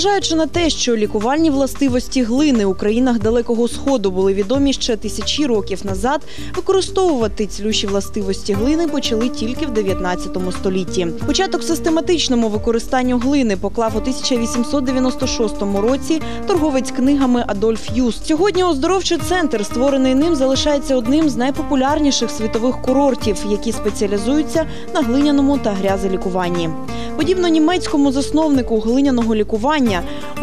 Незважаючи на те, що лікувальні властивості глини у країнах Далекого Сходу були відомі ще тисячі років назад, використовувати цілющі властивості глини почали тільки в 19 столітті. Початок систематичному використанню глини поклав у 1896 році торговець книгами Адольф Юст. Сьогодні оздоровчий центр, створений ним, залишається одним з найпопулярніших світових курортів, які спеціалізуються на глиняному та грязелікуванні. Подібно німецькому засновнику глиняного лікування,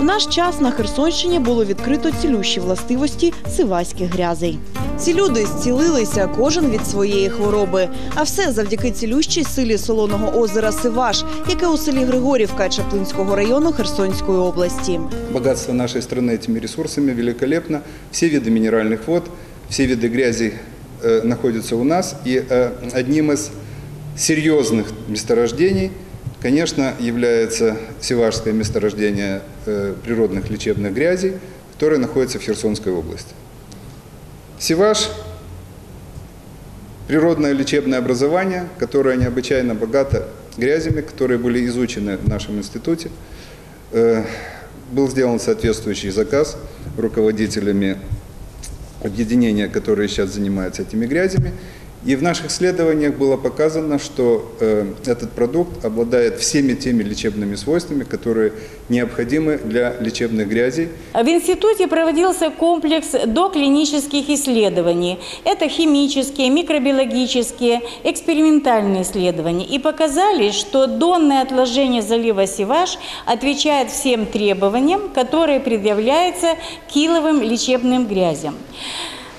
у наш час на Херсонщині було відкрито цілющі властивості сиваських грязей. Ці люди зцілилися кожен від своєї хвороби, а все завдяки цілющій силі солоного озера Сиваш, яке у селі Григорівка Чаплинського району Херсонської області. Богатство нашей страны этими ресурсами великолепно. Все виды минеральных вод, все виды грязи э, находятся у нас. И э, одним из серьезных месторождений, конечно, является Севашское месторождение э, природных лечебных грязей, которое находится в Херсонской области. Севаш – природное лечебное образование, которое необычайно богато грязями, которые были изучены в нашем институте. Э, Был сделан соответствующий заказ руководителями объединения, которые сейчас занимаются этими грязями. И в наших исследованиях было показано, что э, этот продукт обладает всеми теми лечебными свойствами, которые необходимы для лечебных грязей. В институте проводился комплекс доклинических исследований. Это химические, микробиологические, экспериментальные исследования. И показали, что донное отложение залива Севаш отвечает всем требованиям, которые предъявляются киловым лечебным грязям.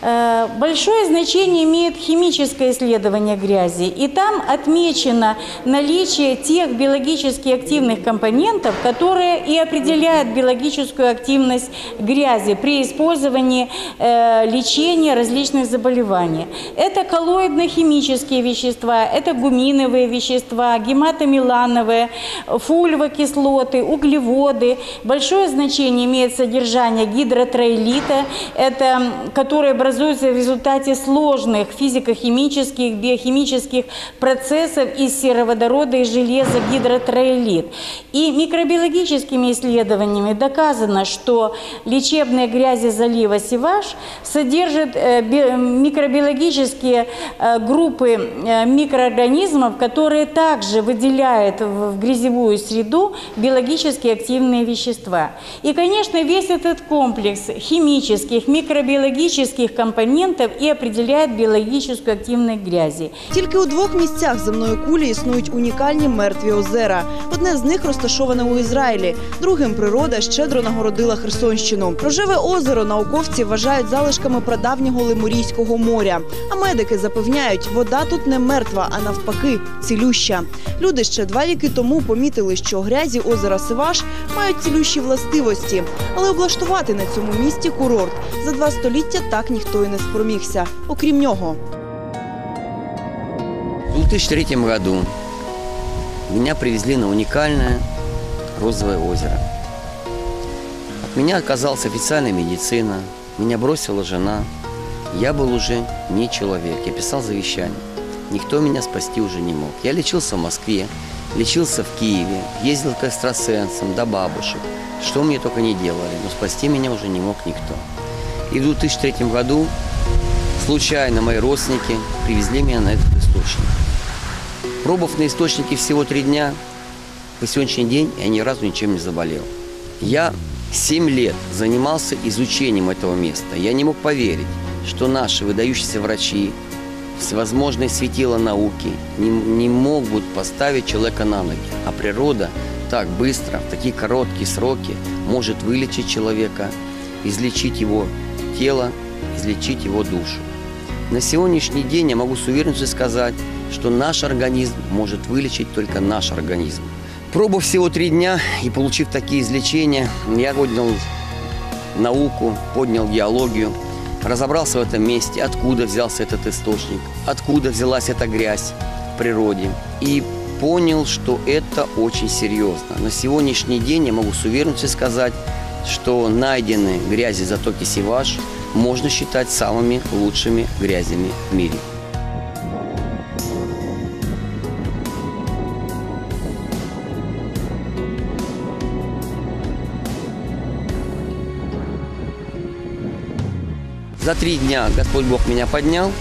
Э, Большое значение имеет химическое исследование грязи, и там отмечено наличие тех биологически активных компонентов, которые и определяют биологическую активность грязи при использовании э, лечения различных заболеваний. Это коллоидно-химические вещества, это гуминовые вещества, гематомилановые, фульвокислоты, углеводы. Большое значение имеет содержание гидротроилита, это, который образуется в результате сложных физико-химических, биохимических процессов из сероводорода и железа гидротроилит. И микробиологическими исследованиями доказано, что лечебные грязи залива Севаш содержат э, би- микробиологические э, группы э, микроорганизмов, которые также выделяют в грязевую среду биологически активные вещества. И, конечно, весь этот комплекс химических, микробиологических компонентов и определяет биологическую активность грязи. Тільки у двох місцях земної кулі існують унікальні мертві озера. Одне з них розташоване у Ізраїлі, другим природа щедро нагородила Херсонщину. Рожеве озеро науковці вважають залишками прадавнього Лемурійського моря. А медики запевняють, вода тут не мертва, а навпаки, цілюща. Люди ще два віки тому помітили, що грязі озера Сиваш мають цілющі властивості, але облаштувати на цьому місці курорт за два століття так ніхто і не спромігся. Окрім нього. В 2003 году меня привезли на уникальное розовое озеро. От меня отказалась официальная медицина, меня бросила жена. Я был уже не человек, я писал завещание. Никто меня спасти уже не мог. Я лечился в Москве, лечился в Киеве, ездил к экстрасенсам, до бабушек. Что мне только не делали, но спасти меня уже не мог никто. И в 2003 году случайно мои родственники привезли меня на этот источник. Пробыв на источнике всего три дня, по сегодняшний день я ни разу ничем не заболел. Я 7 лет занимался изучением этого места. Я не мог поверить, что наши выдающиеся врачи, всевозможные светила науки не, не могут поставить человека на ноги. А природа так быстро, в такие короткие сроки может вылечить человека, излечить его тело, излечить его душу. На сегодняшний день я могу с уверенностью сказать, что наш организм может вылечить только наш организм. Пробыв всего три дня и получив такие излечения, я поднял науку, поднял геологию, разобрался в этом месте, откуда взялся этот источник, откуда взялась эта грязь в природе. И понял, что это очень серьезно. На сегодняшний день я могу с уверенностью сказать, что найденные грязи затоки Сиваш можно считать самыми лучшими грязями в мире. За три дня Господь Бог меня поднял,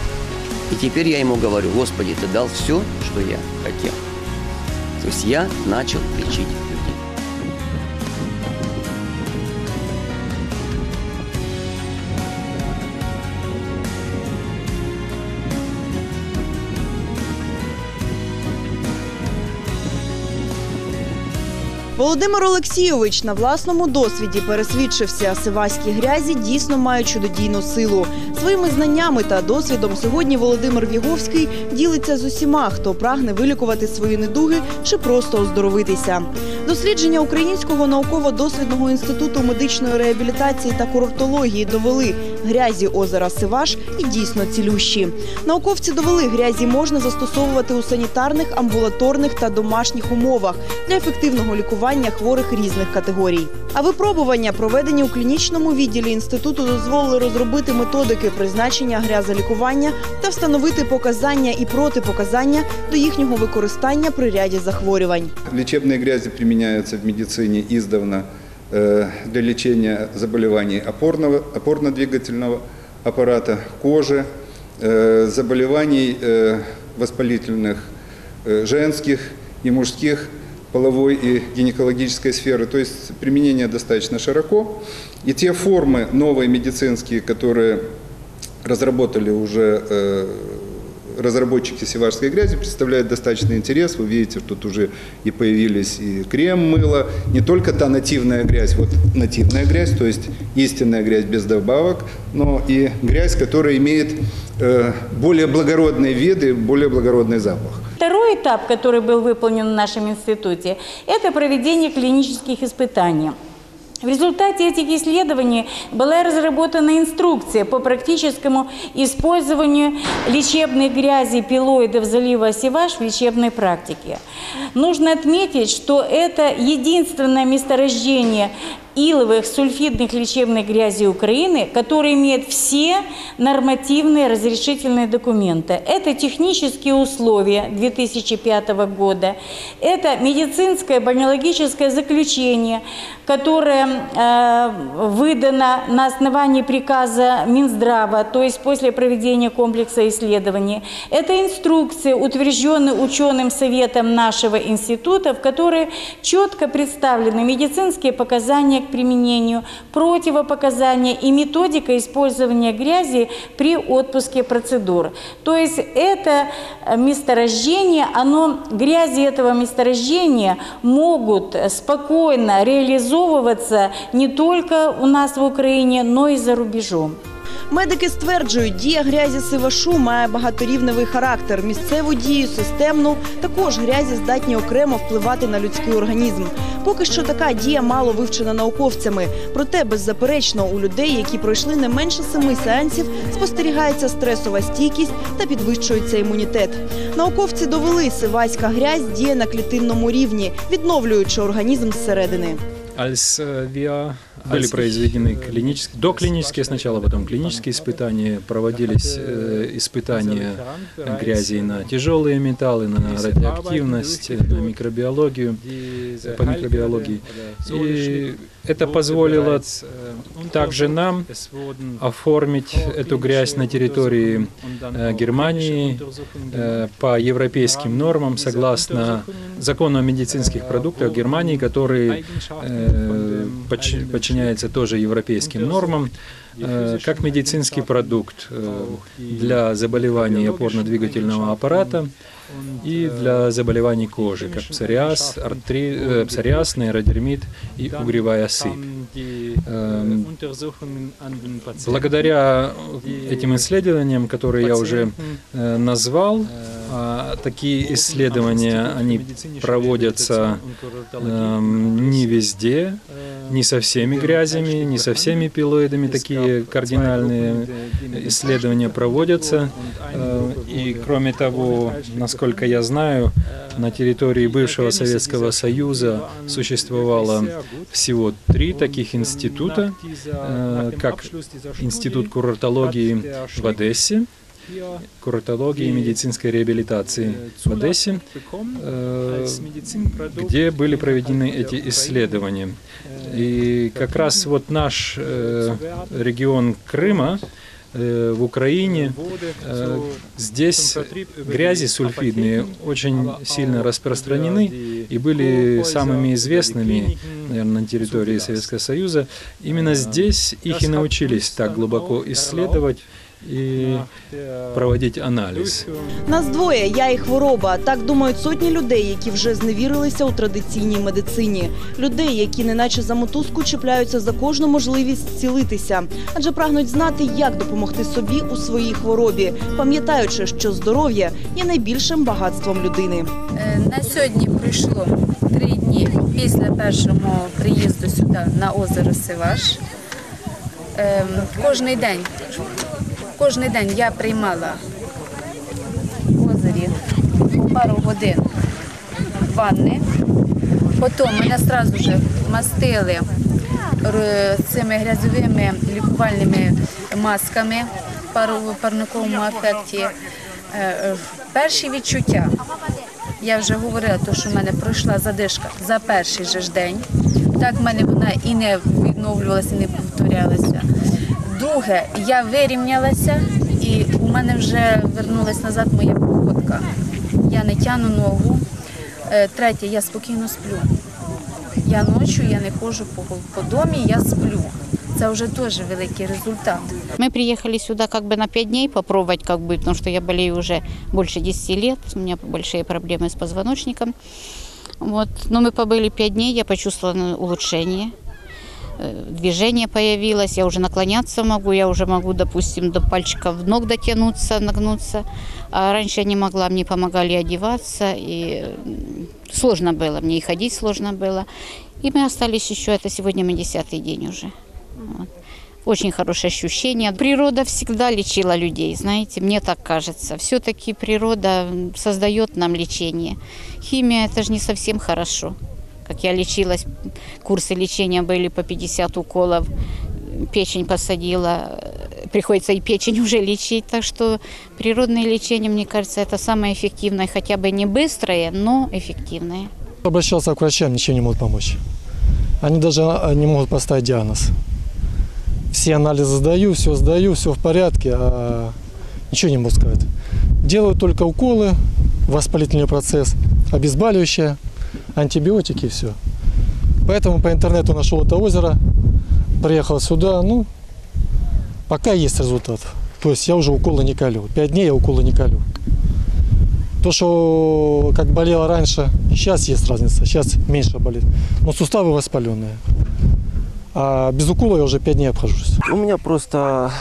и теперь я ему говорю, Господи, ты дал все, что я хотел. То есть я начал лечить Володимир Олексійович на власному досвіді пересвідчився, сиваські грязі дійсно мають чудодійну силу. Своїми знаннями та досвідом сьогодні Володимир Віговський ділиться з усіма, хто прагне вилікувати свої недуги чи просто оздоровитися. Дослідження Українського науково-дослідного інституту медичної реабілітації та курортології довели грязі озера Сиваш і дійсно цілющі. Науковці довели, грязі можна застосовувати у санітарних, амбулаторних та домашніх умовах для ефективного лікування хворих різних категорій. А випробування, проведені у клінічному відділі інституту, дозволили розробити методики призначення грязолікування та встановити показання і протипоказання до їхнього використання при ряді захворювань. Лечебные грязи применяются в медицине издавна э, для лечения заболеваний опорного, опорно-двигательного аппарата, кожи, э, заболеваний э, воспалительных женских и мужских, половой и гинекологической сферы. То есть применение достаточно широко. И те формы новые медицинские, которые разработали уже разработчики севашской грязи представляют достаточный интерес. Вы видите, тут уже и появились и крем, мыло, не только та нативная грязь, вот нативная грязь, то есть истинная грязь без добавок, но и грязь, которая имеет э, более благородные виды, более благородный запах. Второй этап, который был выполнен в нашем институте, это проведение клинических испытаний. В результате этих исследований была разработана инструкция по практическому использованию лечебной грязи пилоидов залива Севаш в лечебной практике. Нужно отметить, что это единственное месторождение иловых сульфидных лечебных грязи Украины, которые имеют все нормативные разрешительные документы. Это технические условия 2005 года, это медицинское бальнеологическое заключение, которое э, выдано на основании приказа Минздрава, то есть после проведения комплекса исследований. Это инструкции, утвержденные ученым советом нашего института, в которой четко представлены медицинские показания к применению, противопоказания и методика использования грязи при отпуске процедур. То есть это э, месторождение, оно, грязи этого месторождения могут спокойно реализовываться не только у нас в Украине, но и за рубежом. Медики стверджують, дія грязі сивашу має багаторівневий характер. Місцеву дію, системну також грязі здатні окремо впливати на людський організм. Поки що така дія мало вивчена науковцями. Проте, беззаперечно, у людей, які пройшли не менше семи сеансів, спостерігається стресова стійкість та підвищується імунітет. Науковці довели, сиваська грязь діє на клітинному рівні, відновлюючи організм зсередини. Als äh, wir были произведены клинические, доклинические сначала, потом клинические испытания, проводились э, испытания грязи на тяжелые металлы, на радиоактивность, на микробиологию, по микробиологии. И это позволило также нам оформить эту грязь на территории э, Германии э, по европейским нормам, согласно закону о медицинских продуктах Германии, который э, подч- подчиняется тоже европейским нормам, э, как медицинский продукт э, для заболеваний опорно-двигательного аппарата и для заболеваний кожи, как псориаз, артри, э, псориаз, нейродермит и угревая сыпь. Эм, Благодаря этим исследованиям, которые я уже э, назвал, а, такие исследования, они проводятся эм, не везде, не со всеми грязями, не со всеми пилоидами такие кардинальные исследования проводятся. Э, И кроме того, насколько я знаю, на территории бывшего Советского Союза существовало всего три таких института, э, как Институт курортологии в Одессе, курортологии и медицинской реабилитации в Одессе, э, где были проведены эти исследования. И как раз вот наш э, регион Крыма э, в Украине. Здесь грязи сульфидные очень сильно распространены и были самыми известными, наверное, на территории Советского Союза. Именно здесь их и научились так глубоко исследовать и проводить анализ. Нас двоє, я і хвороба. Так думають сотні людей, які вже зневірилися у традиційній медицині. Людей, які неначе за мотузку чіпляються за кожну можливість зцілитися, адже прагнуть знати, як допомогти собі у своїй хворобі, пам'ятаючи, що здоров'я є найбільшим багатством людини. Е, На сьогодні пройшло три дні після першого приїзду сюди на озеро Сиваш. Ем, Кожний день, кожний день я приймала в озері пару годин ванни. Потім мене одразу ж мастили цими грязовими лікувальними масками в парниковому ефекті. Е, е, Перші відчуття. Я вже говорила, то, що в мене пройшла задишка за перший же ж день. Так в мене вона і не відновлювалася, і не повторялася. Друге, я вирівнялася і у мене вже вернулася назад моя походка. Я не тяну ногу. Е, Третє, я спокійно сплю. Я ночі, я не ходжу по, по домі, я сплю. Це вже теж великий результат. Мы приехали сюда как бы на пять дней попробовать, как бы, потому что я болею уже больше 10 лет, у меня большие проблемы с позвоночником. Вот. Но мы побыли пять дней, я почувствовала ну, улучшение. Движение появилось, я уже наклоняться могу, я уже могу, допустим, до пальчиков ног дотянуться, нагнуться. А раньше я не могла, мне помогали одеваться, и сложно было, мне и ходить сложно было. И мы остались еще, это сегодня мы десятый день уже. Вот. Очень хорошее ощущение. Природа всегда лечила людей, знаете, мне так кажется. Все-таки природа создает нам лечение. Химия это же не совсем хорошо. Как я лечилась, курсы лечения были по 50 уколов, печень посадила, э, приходится и печень уже лечить. Так что природное лечение, мне кажется, это самое эффективное, хотя бы не быстрое, но эффективное. Обращался к врачам, ничего не могут помочь. Они даже а, не могут поставить диагноз. Все анализы сдаю, все сдаю, все в порядке, а ничего не могут сказать. Делают только уколы, воспалительный процесс, обезболивающее, антибиотики и все. Поэтому по интернету нашел это озеро, приехал сюда, ну, пока есть результат. То есть я уже уколы не колю. Пять дней я уколы не колю. То, что как болело раньше, сейчас есть разница, сейчас меньше болит. Но суставы воспаленные. А без укола я уже 5 дней обхожусь. У меня просто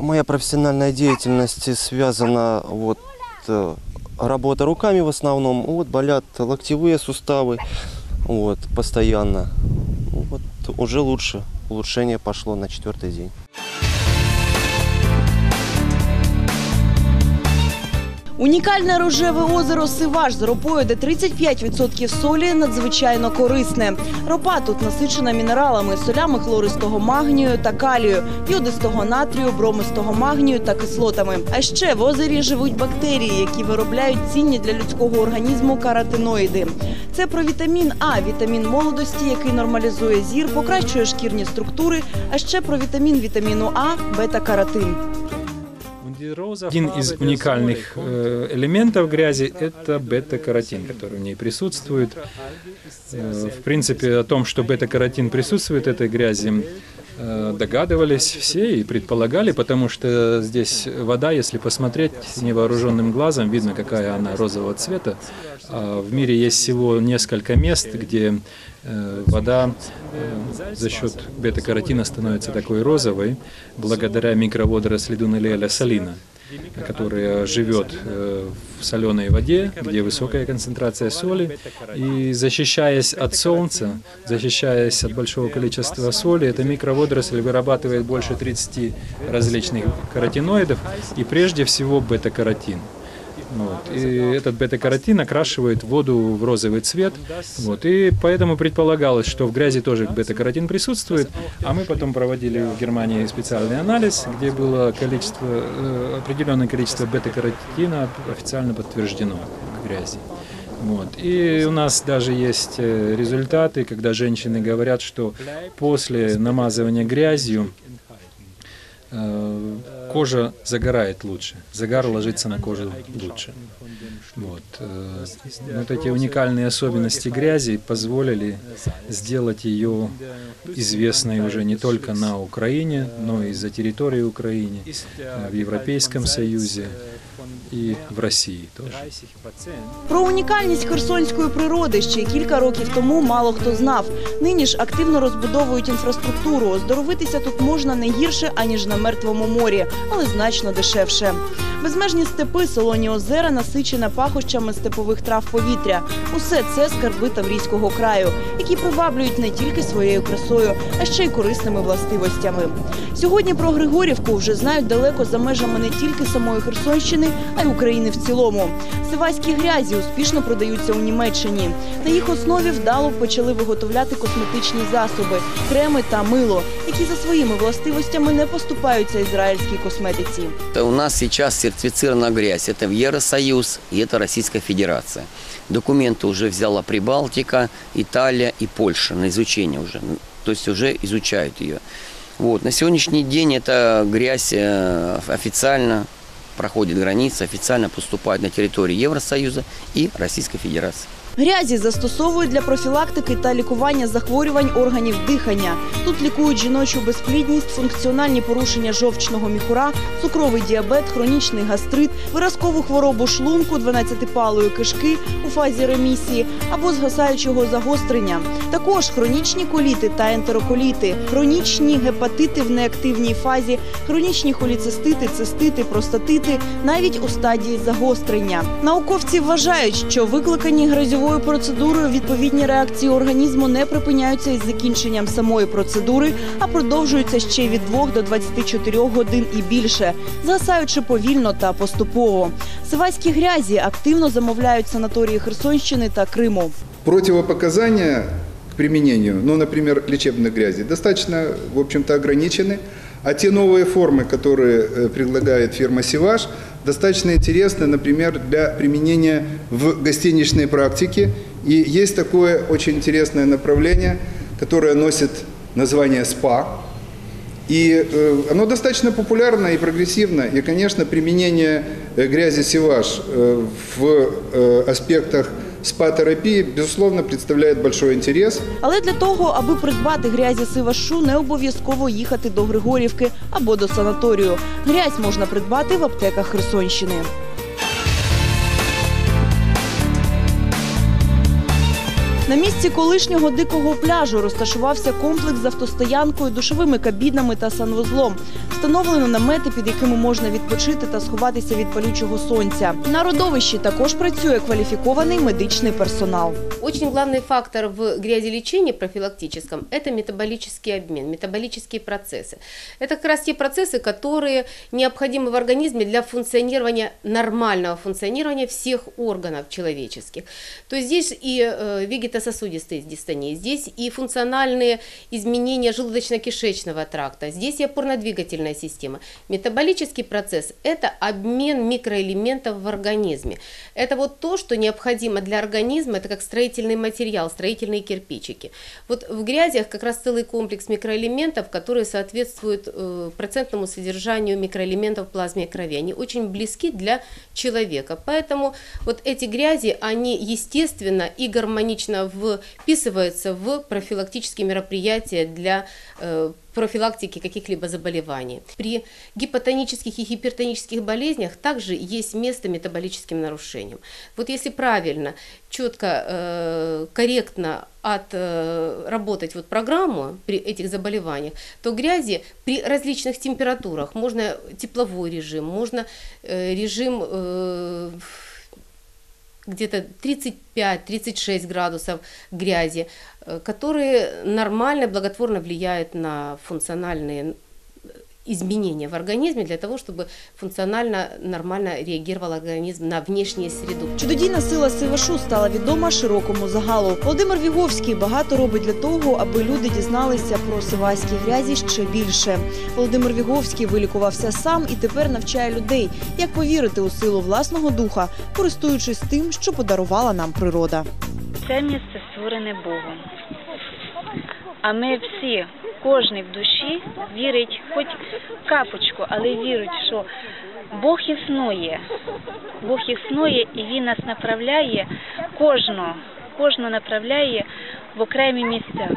моя профессиональная деятельность связана вот э, работа руками в основном. Вот болят локтевые суставы, вот постоянно. Вот уже лучше, улучшение пошло на четвертый день. Унікальне рожеве озеро Сиваш з ропою, де 35% солі надзвичайно корисне. Ропа тут насичена мінералами, солями хлористого магнію та калію, йодистого натрію, бромистого магнію та кислотами. А ще в озері живуть бактерії, які виробляють цінні для людського організму каротиноїди. Це про вітамін А, вітамін молодості, який нормалізує зір, покращує шкірні структури, а ще про вітамін вітаміну А, бета-каротин. Один из уникальных э, элементов грязи – это бета-каротин, который в ней присутствует. Э, В принципе, о том, что бета-каротин присутствует в этой грязи, э, догадывались все и предполагали, потому что здесь вода, если посмотреть невооруженным глазом, видно, какая она розового цвета. А В мире есть всего несколько мест, где э, вода э, за счет бета-каротина становится такой розовой, благодаря микроводоросли Дунелиэля салина, которая живет э, в соленой воде, где высокая концентрация соли, и защищаясь от солнца, защищаясь от большого количества соли, эта микроводоросль вырабатывает больше 30 различных каротиноидов, и прежде всего бета-каротин. Вот. И этот бета-каротин окрашивает воду в розовый цвет. Вот. И поэтому предполагалось, что в грязи тоже бета-каротин присутствует. А мы потом проводили в Германии специальный анализ, где было количество, э, определенное количество бета-каротина официально подтверждено в грязи. Вот. И у нас даже есть э, результаты, когда женщины говорят, что после намазывания грязью кожа загорает лучше, загар ложится на кожу лучше. Вот. э, Вот эти уникальные особенности грязи позволили сделать ее известной уже не только на Украине, но и за территорией Украины, э, в Европейском Союзе и в Росії. тоже. Про унікальність херсонської природи ще кілька років тому мало хто знав. Нині ж активно розбудовують інфраструктуру. Оздоровитися тут можна не гірше аніж на мертвому морі, але значно дешевше. Безмежні степи, солоні озера, насичене пахощами степових трав повітря. Усе це скарби Таврійського краю, які приваблюють не тільки своєю красою, а ще й корисними властивостями. Сьогодні про Григорівку вже знають далеко за межами не тільки самої Херсонщини, а й України в цілому. Сиваські грязі успішно продаються у Німеччині. На їх основі вдало почали виготовляти косметичні засоби, креми та мило, які за своїми властивостями не поступаються ізраїльській косметиці. У нас сейчас сертифицирована грязь. Это Евросоюз и это Российская Федерация. Документы уже взяла Прибалтика, Италия и Польша на изучение уже. То есть уже изучают ее. Вот. На сегодняшний день эта грязь э, официально проходит границы, официально поступает на территорию Евросоюза и Российской Федерации. Грязі застосовують для профілактики та лікування захворювань органів дихання. Тут лікують жіночу безплідність, функціональні порушення жовчного міхура, цукровий діабет, хронічний гастрит, виразкову хворобу шлунку, 12-палої кишки у фазі ремісії або згасаючого загострення. Також хронічні коліти та ентероколіти, хронічні гепатити в неактивній фазі, хронічні холіцистити, цистити, простатити, навіть у стадії загострення. Науковці вважають, що викликані грязьовою процедурою відповідні реакції організму не припиняються із закінченням самої процедури, а продовжуються ще від 2 до 24 годин і більше, згасаючи повільно та поступово. Сиваські грязі активно замовляють санаторії Херсонщини та Криму. Противопоказания к применению, ну, например, лечебной грязи, достаточно, в общем-то, ограничены. А те новые формы, которые э, предлагает фирма «Сиваш», достаточно интересны, например, для применения в гостиничной практике. И есть такое очень интересное направление, которое носит название «СПА». И э, оно достаточно популярно и прогрессивно. И, конечно, применение э, грязи «Сиваш» э, в аспектах спа-терапии, безусловно, представляет большой интерес. Але для того, аби придбати грязі сивашу, не обов'язково їхати до Григорівки або до санаторію. Грязь можна придбати в аптеках Херсонщини. На місці колишнього дикого пляжу розташувався комплекс з автостоянкою, душовими кабінами та санвузлом. Встановлено намети, під якими можна відпочити та сховатися від палючого сонця. На родовищі також працює кваліфікований медичний персонал. Очень главный фактор в грязелечении профилактическом – это метаболический обмен, метаболические процессы. Это как раз те процессы, которые необходимы в организме для функционирования, нормального функционирования всех органов человеческих. То есть здесь и э, вегетососудистые дистонии, здесь и функциональные изменения желудочно-кишечного тракта, здесь и опорно-двигательная система. Метаболический процесс – это обмен микроэлементов в организме. Это вот то, что необходимо для организма, это как строительный материал, строительные кирпичики. Вот в грязях как раз целый комплекс микроэлементов, которые соответствуют э, процентному содержанию микроэлементов в плазме крови. Они очень близки для человека. Поэтому вот эти грязи, они естественно и гармонично вписываются в профилактические мероприятия для э, профилактики каких-либо заболеваний. При гипотонических и гипертонических болезнях также есть место метаболическим нарушениям. Вот если правильно, четко, э, корректно от, э, вот программу при этих заболеваниях, то грязи при различных температурах, можно тепловой режим, можно режим где-то 35-36 градусов грязи, э, которые нормально, благотворно влияют на функциональные изменения в организме для того, чтобы функционально нормально реагировал организм на внешнюю среду. Чудодійна сила сивашу стала відома широкому загалу. Володимир Віговський багато робить для того, аби люди дізналися про сиваські грязі ще більше. Володимир Віговський вилікувався сам і тепер навчає людей, як повірити у силу власного духа, користуючись тим, що подарувала нам природа. Це місце створене Богом. А ми всі, кожен в душі вірить, хоч капочку, але вірить, що Бог існує. Бог існує і Він нас направляє кожного, кожного направляє в окремі місця.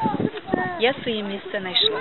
Я своє місце знайшла.